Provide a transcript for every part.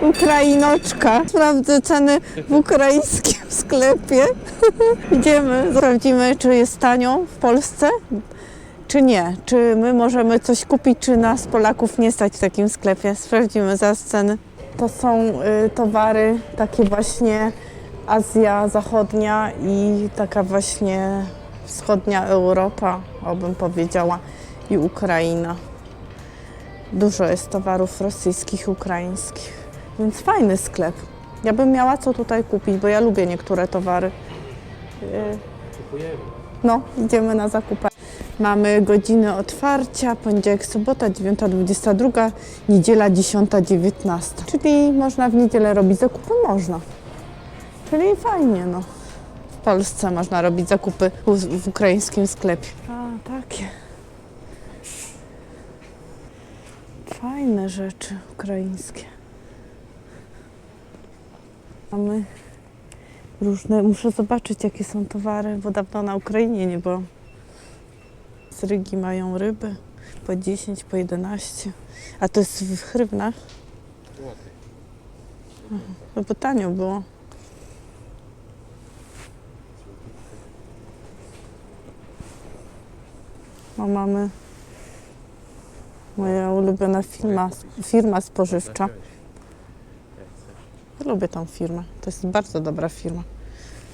Ukrainoczka. Sprawdzę ceny w ukraińskim sklepie. Idziemy, sprawdzimy, czy jest tanio w Polsce, czy nie. Czy my możemy coś kupić, czy nas Polaków nie stać w takim sklepie. Sprawdzimy za ceny. To są y, towary takie właśnie Azja Zachodnia i taka właśnie wschodnia Europa, obym powiedziała, i Ukraina. Dużo jest towarów rosyjskich, ukraińskich, więc fajny sklep. Ja bym miała co tutaj kupić, bo ja lubię niektóre towary. Kupujemy. No, idziemy na zakupy. Mamy godziny otwarcia, poniedziałek, sobota 9.22, niedziela 10.19. Czyli można w niedzielę robić zakupy? Można. Czyli fajnie, no. W Polsce można robić zakupy w, w ukraińskim sklepie. A, takie. Fajne rzeczy ukraińskie. Mamy różne. Muszę zobaczyć, jakie są towary, bo dawno na Ukrainie nie było. Z Rygi mają ryby po 10, po 11. A to jest w Złoty. no bo tanio było. No mamy moja ulubiona firma, firma spożywcza. Zacząłeś. Jak chcesz. Ja lubię tą firmę. To jest bardzo dobra firma.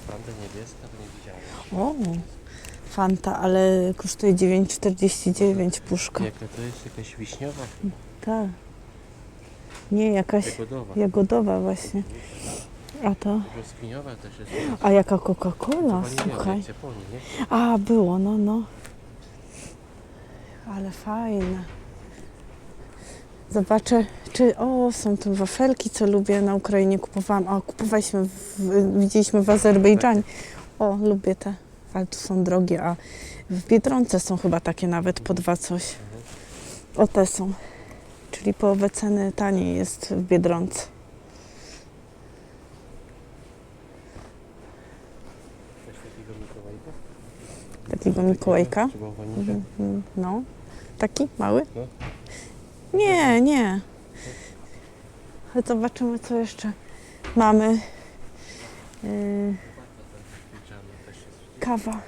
Fanta niebieska, to nie widziałem. O, Fanta, ale kosztuje 9,49 puszka. Jaka to jest? Jakaś wiśniowa? Tak. Nie, jakaś Jagodowa. jagodowa właśnie. A to? Brzoskwiniowa też jest. A jaka Coca-Cola, Chyba nie słuchaj. Japonii, nie? A, było, no, no. Ale fajne. Zobaczę, czy... O, są tu wafelki, co lubię na Ukrainie. Kupowałam. O, kupowaliśmy, w, widzieliśmy w Azerbejdżanie. O, lubię te. Ale tu są drogie, a w Biedronce są chyba takie nawet po dwa coś. O, te są. Czyli połowę ceny taniej jest w Biedronce. Takiego Mikołajka? Mhm, mhm, No. Taki mały? Nie, nie. Ale zobaczymy, co jeszcze mamy. Yy, kawa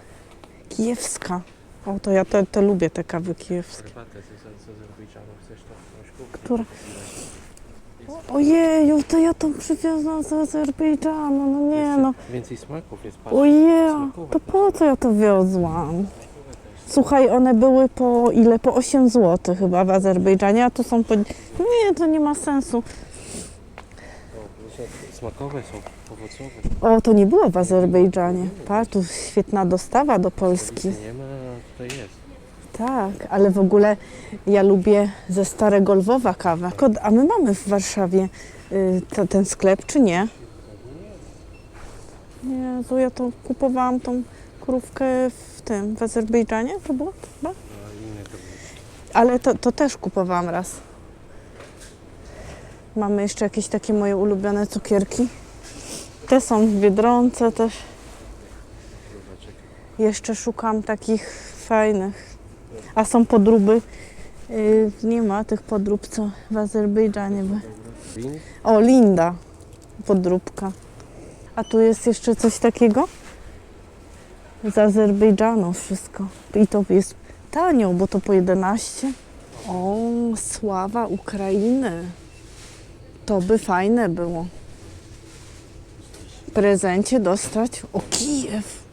kijewska. O, to ja te, te lubię, te kawy kijewskie. Herbatę z, Azerbejdżanu. Chcesz jakąś? Która? Ojeju, to ja tą przywiozłam z Azerbejdżanu. No nie no. Więcej smaków jest. patrz. Ojeju, to po co ja to wiozłam? Słuchaj, one były po ile? Po 8 zł chyba w Azerbejdżanie, a tu są po... Nie, to nie ma sensu. Smakowe są, owocowe. O, to nie było w Azerbejdżanie. Patrz, tu świetna dostawa do Polski. Nie ma, a tutaj jest. Tak, ale w ogóle ja lubię ze Starego Lwowa kawę. Kod- A my mamy w Warszawie y, ten sklep, czy nie? Nie, to ja to kupowałam tą krówkę w tym, w Azerbejdżanie to było chyba? Ale to, to też kupowałam raz. Mamy jeszcze jakieś takie moje ulubione cukierki. Te są w Biedronce też. Jeszcze szukam takich fajnych. A są podróby. Yy, nie ma tych podrób, co w Azerbejdżanie. Win? O, Linda. Podróbka. A tu jest jeszcze coś takiego? Z Azerbejdżanu wszystko. I to jest tanio, bo to po 11. O, sława Ukrainy. To by fajne było. Prezencie dostać. O, Kijew.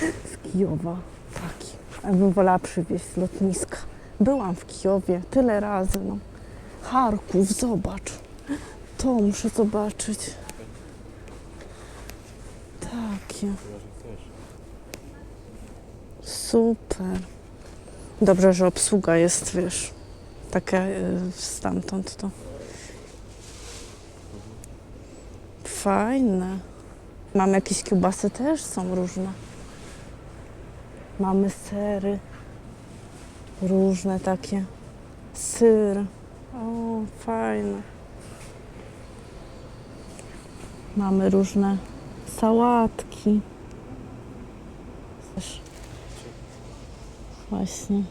Z Kijowa. Taki. Ja bym wolała przywieźć z lotniska. Byłam w Kijowie tyle razy. No. Charków, zobacz. To muszę zobaczyć. Super. Dobrze, że obsługa jest, wiesz, taka y, stamtąd to. Fajne. Mam jakieś kiełbasy też, są różne. Mamy sery. Różne takie. Syr. O, fajne. Mamy różne sałatki. Też. Właśnie.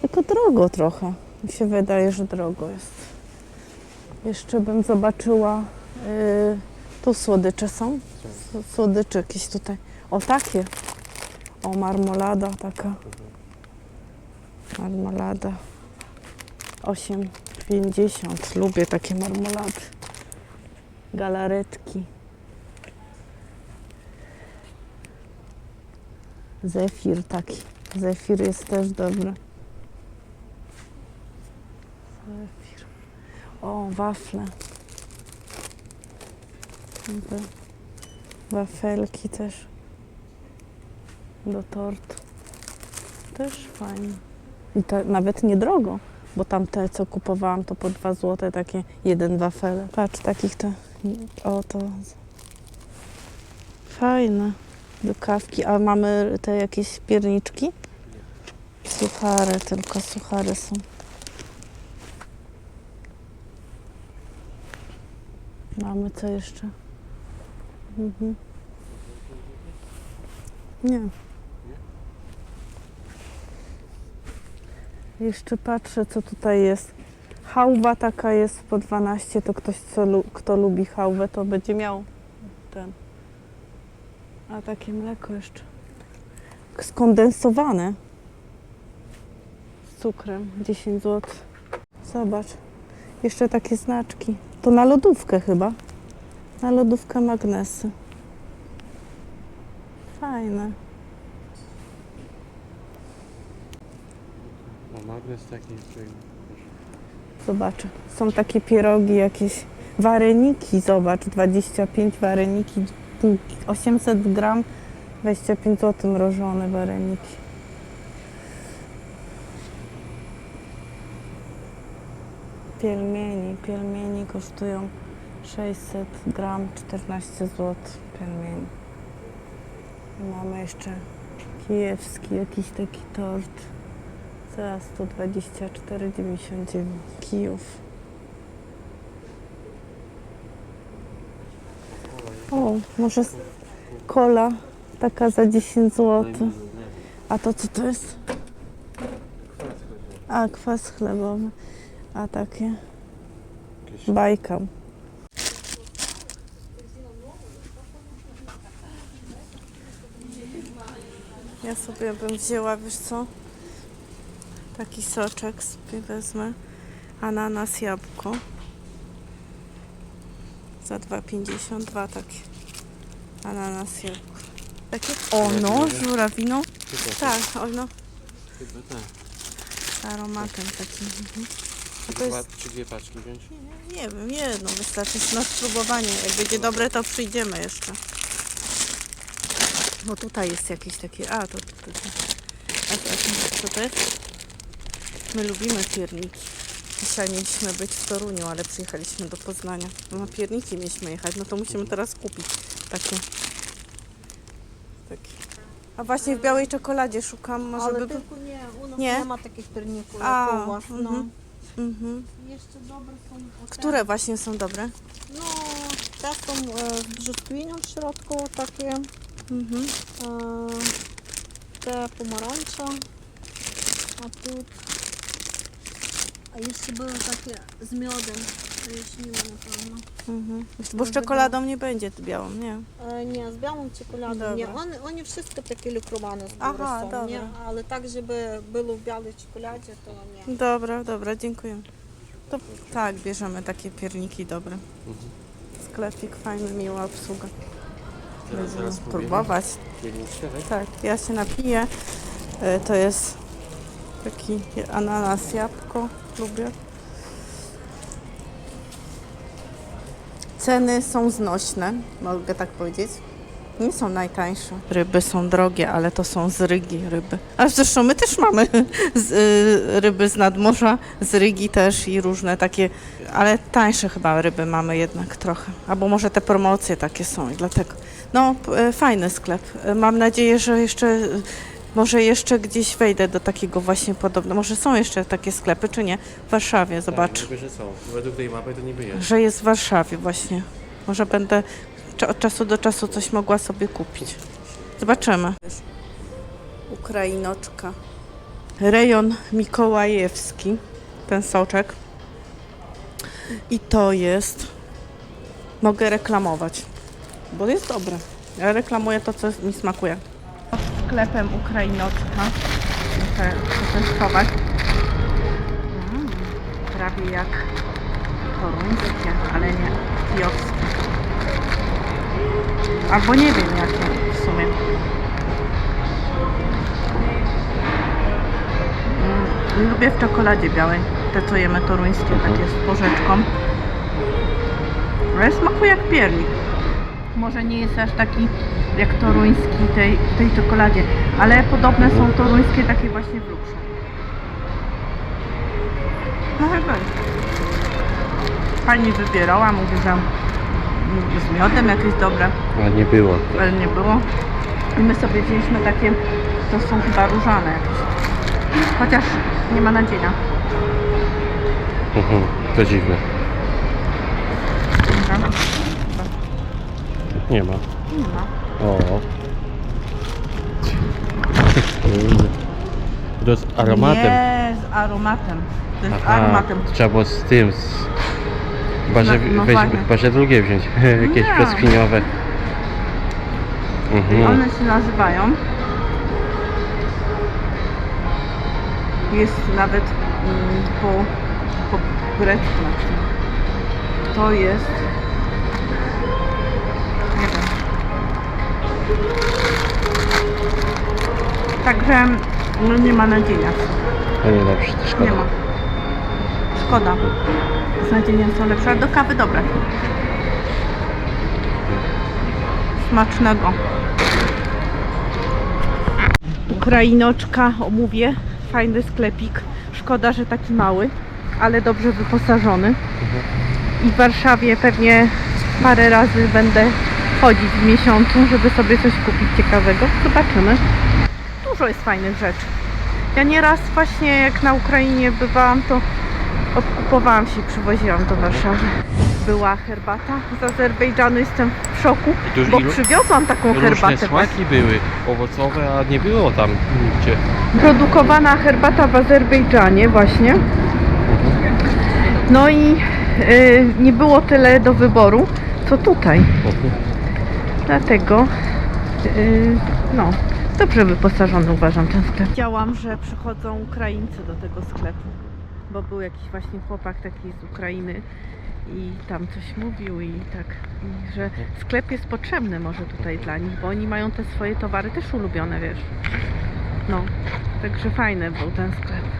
Tylko drogo trochę. Mi się wydaje, że drogo jest. Jeszcze bym zobaczyła. y, tu słodycze są. Słodycze jakieś tutaj. O takie. O marmolada taka. Marmolada. 8,50. Lubię takie marmolady. Galaretki. Zefir taki. Zefir jest też dobry. Zefir. O, wafle. Wa- Wafelki też. Do tortu. Też fajnie. I to nawet niedrogo, bo tamte, co kupowałam, to po 2 zł takie jeden wafel. Patrz, takich to... O, to... Fajne. Do kawki. A mamy te jakieś pierniczki? Suchary, tylko suchary są. Mamy co jeszcze? Mhm. Nie. Jeszcze patrzę, co tutaj jest. Hałwa taka jest po 12, to ktoś, co, kto lubi hałwę, to będzie miał ten. A takie mleko jeszcze. Skondensowane. Z cukrem, 10 zł. Zobacz. Jeszcze takie znaczki. To na lodówkę chyba. Na lodówkę magnesy. Fajne. O, magnes taki. Zobaczę. Są takie pierogi, jakieś wareniki. Zobacz, 25 wareniki, 800 gram, 25 zł mrożone wareniki. Pielmieni, pielmieni kosztują 600 gram, 14 zł. Pielmieni. Mamy jeszcze kijewski jakiś taki tort. Za 124,99 kijów. Może kola taka za 10 zł. A to co to jest? A, kwas chlebowy. A takie bajka. Ja sobie bym wzięła, wiesz co? Taki soczek sobie wezmę. Ananas, jabłko. Za 2,52 takie. Ananas, jabłko. Takie? O no, z żurawiną. Tak, o no. Chyba tak. Z aromatem takim. Mhm. A to Dwa, jest, czy dwie paczki wziąć? nie wiem, jedno wystarczy na spróbowanie. Jak będzie dobre, to przyjdziemy jeszcze. Bo tutaj jest jakieś takie, a to, to, to. A, a, co to jest? My lubimy pierniki. Dzisiaj mieliśmy być w Toruniu, ale przyjechaliśmy do Poznania. No na pierniki mieliśmy jechać, no to musimy teraz kupić takie. takie. A właśnie w białej czekoladzie szukam, może Ale by... tylko nie, u nas Nie? nie ma takich pierników A, jak u was. No. mhm. Mhm. Jeszcze dobre są te- Które właśnie są dobre? No, te są e, z brzoskwinią w środku takie, Mhm. e, te pomarańcze, a tu a jeszcze były takie z miodem, jaśniły na pewno. Mhm. Bo z czekoladą nie będzie białą, nie? E, nie, z białą czekoladą, Dobra. nie, one, one wszystkie takie lukrowane z góry Aha, są, dobra. nie, ale tak, żeby było w białej czekoladzie, to nie. Dobra, dobra, dziękuję. To tak, bierzemy takie pierniki dobre. Mhm. Sklepik fajny, miła obsługa. Teraz, Będziemy zaraz próbować. Pierniczkę, tak? Tak, ja się napiję. E, To jest taki ananas, jabłko. Lubię. Ceny są znośne, mogę tak powiedzieć. Nie są najtańsze. Ryby są drogie, ale to są z Rygi ryby. A zresztą my też mamy z, y, ryby z nadmorza, z Rygi też i różne takie, ale tańsze chyba ryby mamy jednak trochę. Albo może te promocje takie są i dlatego. No, e, fajny sklep. E, Mam nadzieję, że jeszcze, e, może jeszcze gdzieś wejdę do takiego właśnie podobnego. Może są jeszcze takie sklepy, czy nie? W Warszawie, zobacz. Tak, niby, że są. Według tej mapy to niby jest. Że jest w Warszawie właśnie. Może będę cza- od czasu do czasu coś mogła sobie kupić. Zobaczymy. Ukrainoczka. Rejon Mikołajewski. ten soczek. I to jest, mogę reklamować, bo jest dobre. Ja reklamuję to, co mi smakuje. Sklepem Ukrainoczka. Muszę przetestować. Mm, prawie jak toruńskie, ale nie kijowskie. Albo nie wiem jakie w sumie. Mm, lubię w czekoladzie białej. Te co jemy toruńskie, takie z porzeczką. Ale smakuje jak piernik. Może nie jest aż taki jak toruński tej, tej czekoladzie, ale podobne są toruńskie takie właśnie w luksu. No. Pani wybierała, mówi, że z miodem jakieś dobre, Ale nie było. ale nie było. I my sobie wzięliśmy takie, to są chyba różane jakieś. Chociaż nie ma nadzienia. Mhm, to dziwne. Dobra. Nie ma. Nie ma. O. To jest aromatem. Nie, z aromatem. To jest Aha, aromatem. Trzeba było z tym. Z... Chyba, że, No- no weź, właśnie. chyba, że drugie wziąć. Jakieś Nie. brzoskwiniowe. Mhm. one się nazywają. Jest nawet mm, po, po grecku. To jest. Także no nie ma nadzienia. To nie dobrze, to szkoda. Nie ma. Szkoda. Z nadzieniem są lepsze, ale do kawy dobre. Smacznego. Ukrainoczka, omówię. Fajny sklepik. Szkoda, że taki mały, ale dobrze wyposażony. I w Warszawie pewnie parę razy będę chodzić w miesiącu, żeby sobie coś kupić ciekawego. Zobaczymy. Dużo jest fajnych rzeczy. Ja nieraz właśnie jak na Ukrainie bywałam, to odkupowałam się i przywoziłam do Warszawy. Była herbata z Azerbejdżanu, jestem w szoku, bo przywiozłam taką Różne herbatę. smaki były owocowe, a nie było tam nigdzie. Produkowana herbata w Azerbejdżanie właśnie. No i y, nie było tyle do wyboru, co tutaj. Dlatego yy, no, dobrze wyposażony uważam ten sklep. Widziałam, że przychodzą Ukraińcy do tego sklepu, bo był jakiś właśnie chłopak taki z Ukrainy i tam coś mówił i tak, i że sklep jest potrzebny może tutaj dla nich, bo oni mają te swoje towary też ulubione, wiesz. No, także fajny był ten sklep.